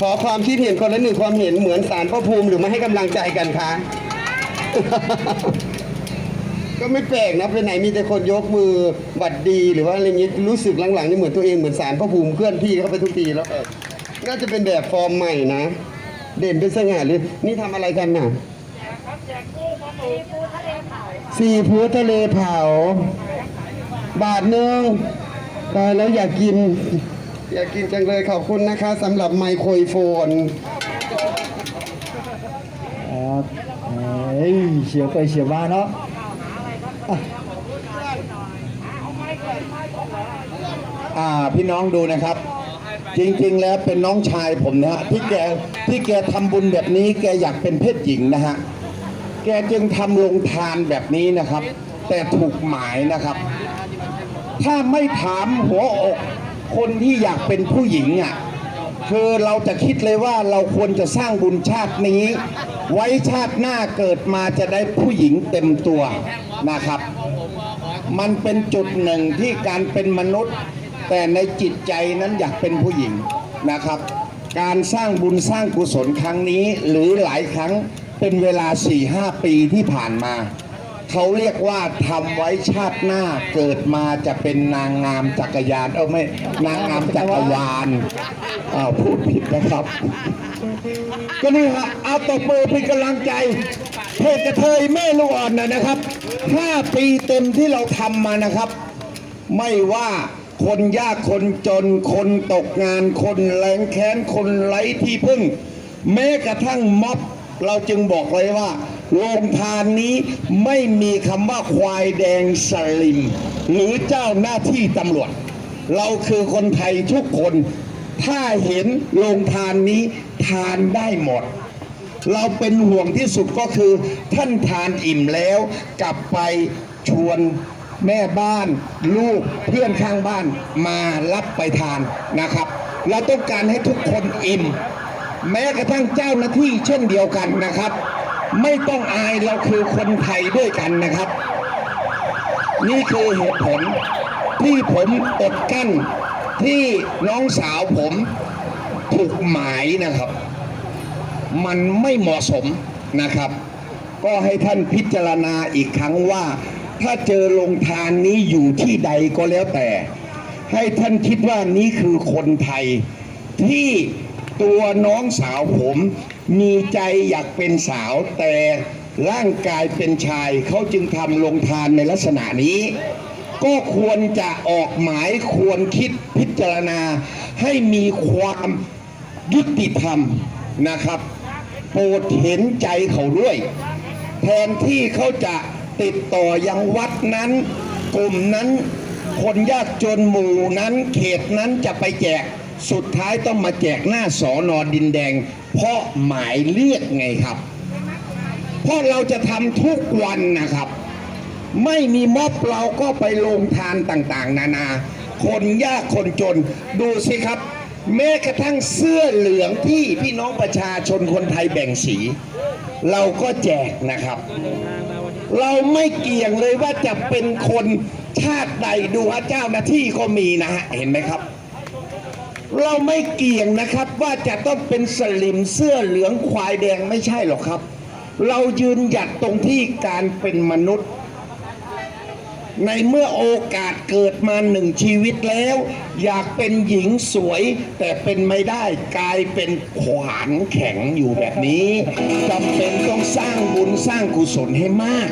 ขอความคิดเห็นคนละหนึ่งความเห็นเหมือนสารพระภูมิหรือมาให้กำลังใจกันคะ ก็ไม่แปลกนะไปไหนมีแต่คนยกมือหวัดดีหรือว่าอะไรเงี้ยรู้สึกหลังๆนี่เหมือนตัวเองเหมือนสารพระภูมิเคลื่อนที่เข้าไปทุกทีแล้วน่าจะเป็นแบบฟอร์มใหม่นะ เด่นเป็นสง่าเลยนี่ทำอะไรกันน่ะซีฟู้ดทะเลเผา บาทหนึ่งตายแล้วอยากกิน อยากกินจังเลยขอบคุณนะคะสำหรับไมโครโฟนครับเอ้ยเฉียวไปเฉียวมาเนาะอะอ่าพี่น้องดูนะครับ จริงๆแล้วเป็นน้องชายผมนะฮะที่แกที่แกทำบุญแบบนี้แกอยากเป็นเพศหญิงนะฮะแกจึงทำโรงทานแบบนี้นะครับ แต่ถูกหมายนะครับ ถ้าไม่ถามหัวอก คนที่อยากเป็นผู้หญิงอะคือเราจะคิดเลยว่าเราควรจะสร้างบุญชาตินี้ ไว้ชาติหน้าเกิดมาจะได้ผู้หญิงเต็มตัวนะครับ มันเป็นจุดหนึ่งที่การเป็นมนุษย์ แต่ในจิตใจนั้นอยากเป็นผู้หญิงนะครับ การสร้างบุญสร้างกุศลครั้งนี้หรือหลายครั้งเป็นเวลา4-5ปีที่ผ่านมา เขาเรียกว่าทำไว้ชาติหน้าเกิดมาจะเป็นนางงามจักรยาน เออไม่นางงามจักรวาลอ้าวพูดผิดนะครับ ก็นี่ฮะเอาตบมือเป็นกำลังใจเพศกระเทยแม่ลูกอ่อนนะนะครับ5ปีเต็มที่เราทำมานะครับ ไม่ว่าคนยากคนจนคนตกงานคนแรงแค้นคนไร้ที่พึ่ง แม้กระทั่งม็อบเราจึงบอกเลยว่า โรงทานนี้ไม่มีคำว่าควายแดงสลิม หรือเจ้าหน้าที่ตำรวจ เราคือคนไทยทุกคน ถ้าเห็นโรงทานนี้ทานได้หมด เราเป็นห่วงที่สุดก็คือ ท่านทานอิ่มแล้ว กลับไปชวนแม่บ้าน ลูกเพื่อนข้างบ้านมารับไปทานนะครับ เราต้องการให้ทุกคนอิ่ม แม้กระทั่งเจ้าหน้าที่เช่นเดียวกันนะครับ ไม่ต้องอายเราคือคนไทยด้วยกันนะครับ นี่คือเหตุผลที่ผมอดกั้นที่น้องสาวผมถูกหมายนะครับ มันไม่เหมาะสมนะครับ ก็ให้ท่านพิจารณาอีกครั้งว่า ถ้าเจอโรงทานนี้อยู่ที่ใดก็แล้วแต่ ให้ท่านคิดว่านี่คือคนไทยที่ ตัวน้องสาวผม มีใจอยากเป็นสาวแต่ร่างกายเป็นชายเขาจึงทำโรงทานในลักษณะนี้ ก็ควรจะออกหมายควรคิดพิจารณาให้มีความยุติธรรมนะครับ โปรดเห็นใจเขาด้วย แทนที่เขาจะติดต่อยังวัดนั้น กลุ่มนั้น คนยากจนหมู่นั้นเขตนั้นจะไปแจก สุดท้ายต้องมาแจกหน้าสอนอดินแดง เพราะหมายเรียกไงครับ เพราะเราจะทำทุกวันนะครับ ไม่มีม็อบเราก็ไปลงทานต่างๆ นานา คนยากคนจนดูสิครับ แม้กระทั่งเสื้อเหลืองที่พี่น้องประชาชนคนไทยแบ่งสี เราก็แจกนะครับ เราไม่เกี่ยงเลยว่าจะเป็นคนชาติใดดูฮะเจ้าหน้าที่ก็มีนะฮะเห็นไหมครับ เราไม่เกี่ยงนะครับว่าจะต้องเป็นสลิมเสื้อเหลืองควายแดงไม่ใช่หรอกครับ เรายืนหยัดตรงที่การเป็นมนุษย์ ในเมื่อโอกาสเกิดมาหนึ่งชีวิตแล้ว อยากเป็นหญิงสวย แต่เป็นไม่ได้กลายเป็นขวานแข็งอยู่แบบนี้จำเป็นต้องสร้างบุญสร้างกุศลให้มาก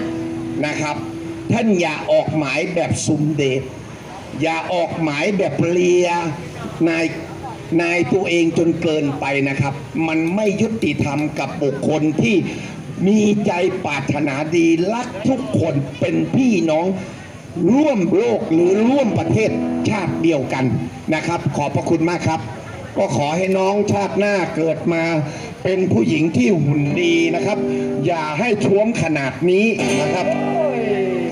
นะครับ ท่านอย่าออกหมายแบบซุมเดชอย่าออกหมายแบบเลีย นายนายตัวเองจนเกินไปนะครับ มันไม่ยุติธรรมกับบุคคลที่มีใจปรารถนาดีรักทุกคนเป็นพี่น้องร่วมโลกหรือร่วมประเทศชาติเดียวกันนะครับ ขอบพระคุณมากครับ ก็ขอให้น้องชาติหน้าเกิดมาเป็นผู้หญิงที่หุ่นดีนะครับ อย่าให้ท้วมขนาดนี้นะครับ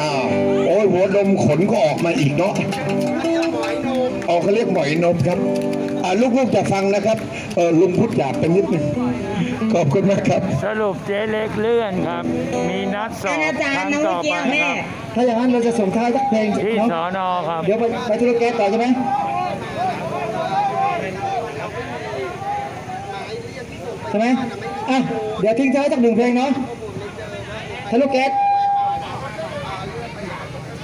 อ้าวโอ้ยหัวนมขนก็ออกมาอีกเนาะ ออกเขาเรียกหมอยนมครับอ่าลูกๆจะฟังนะครับเออลุงพูดหยาบไปนิดนึงขอบคุณมากครับ สรุปเจ๊เล็กเลื่อนครับ มีนัดสอบอาจารย์ครั้งนะต่อเมื่อไปกี้คแม่รับถ้าอย่างนั้นเราจะส่งท้ายสักเพลงที่เนาะสอนอครับ เดี๋ยวไปไปธุรแกสต่อใช่ไหมใช่ไหมอะเดี๋ยวทิ้งท้ายสักหนึ่งเพลงเนาะทะลุแก๊ส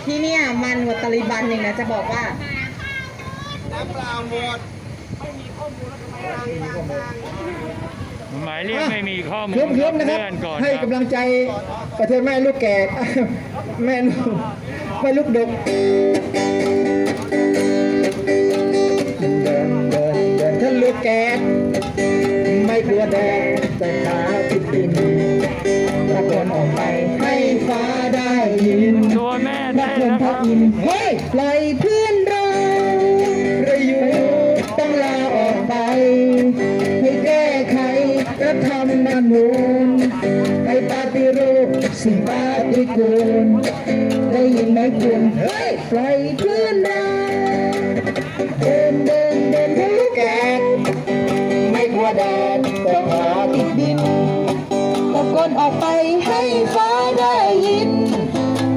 ที่เนี่ยมันกว่าตาลิบันเองนะจะบอกว่า หมายเรียกไม่มีข้อมูลเคลิ้มๆนะครับ เลื่อนก่อนให้ครับกำลังใจประเทศแม่ลูกแก่แม่ลูกแม่ลูกดกเดินเดินเดินทะลุแก๊สไม่กลัวแดด รัฐธรรมนูญให้ปฏิรูปสิ่งปฏิกูลได้ยินไหมคุณเฮ้ยปล่อยเพื่อนเราเดินเดินเดินทะลุแกนไม่กลัวแดดแต่ขาติดดินตะโกนออกไปให้ฟ้าได้ยิน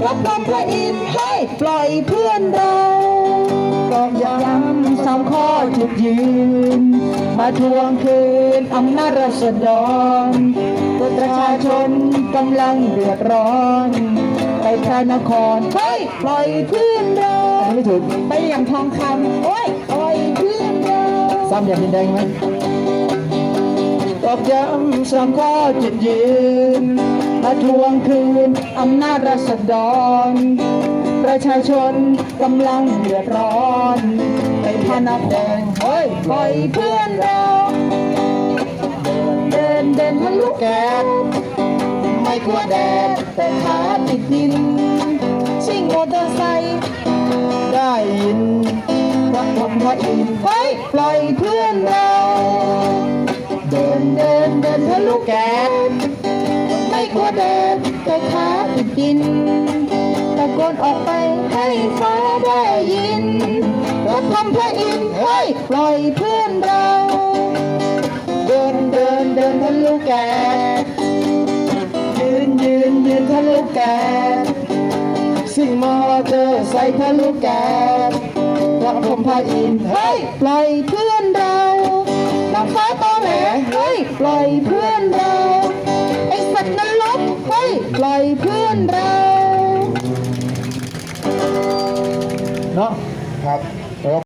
รับรองพระอินทร์ให้ปล่อยเพื่อนเราต อกย้ำสามข้อจุดยืน มาทวงคืนอำนาจราษฎรประชาชนกำลังเดือดร้อน ไปพระนครเฮ้ยปล่อยเพื่อนเราไม่ถูกไปอย่างทองคำโอ้ยปล่อยเพื่อนเราซ้ำอย่างดินแดงไหมตอกย้ำสามข้อจุดยืนมาทวงคืนอำนาจราษฎร ประชาชนกำลังเดือดร้อน ไปพานักแดงเฮ้ยปล่อยเพื่อนเราเดินเดินทะลุแก๊สไม่กลัวแดดแต่ขาติดดิน ชิ่งมอเตอร์ไซค์ได้ยินพระผมพระอินทร์เฮ้ยปล่อยเพื่อนเรา ฟ้าได้ยินรับคำพระอินทร์ให้ปล่อยเพื่อนเรา เดินเดินเดินทะลุแก๊สยืนยืนยืนทะลุแก๊สสิ่งมอเตอร์ไซค์ทะลุแก๊สรับคำพระอินทร์ให้ปล่อยเพื่อนเรานางฟ้าตอแหลเฮ้ยปล่อยเพื่อน